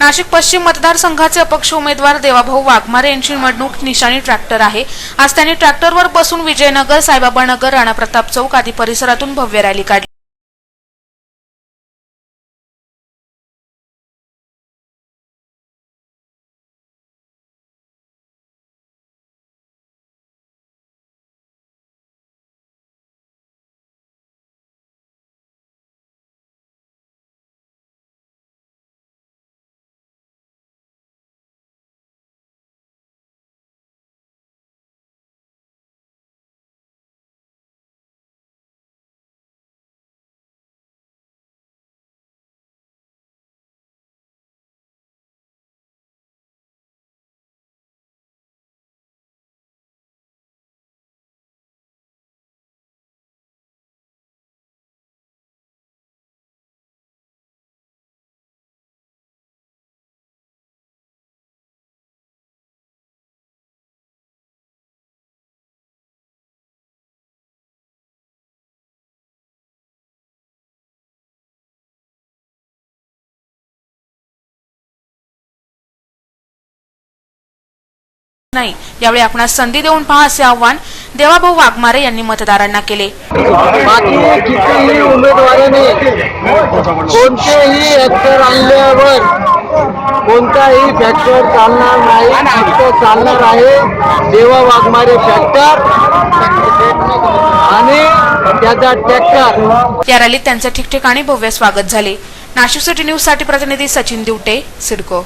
नाशिक पश्चिम मतदारसंघाचे अपक्ष उमेदवार देवाभाऊ वाघमारे यांची निवडणूक निशाणी ट्रॅक्टर आहे. आज त्यांनी ट्रॅक्टरवर बसून विजयनगर साईबाबानगर राणाप्रताप चौक आदी परिसरातून भव्य रॅली काढली. नाही. यावेळी आपणास संधी देऊन पहा असे आव्हान देवाभाऊ वाघमारे यांनी मतदारांना केले. बाकी कितीही उमेदवाराने कोणतेही ऍक्टर आणल्यावर कोणताही फॅक्टर चालणार नाही. फक्त चालणार आहे देवा वाघमारे फॅक्टर आणि त्याचा ट्रॅक्टर या रॅलीत त्यांचे ठिकठिकाणी भव्य स्वागत झाले. नाशिक सिटी न्यूजसाठी प्रतिनिधी सचिन दिवटे सिडको.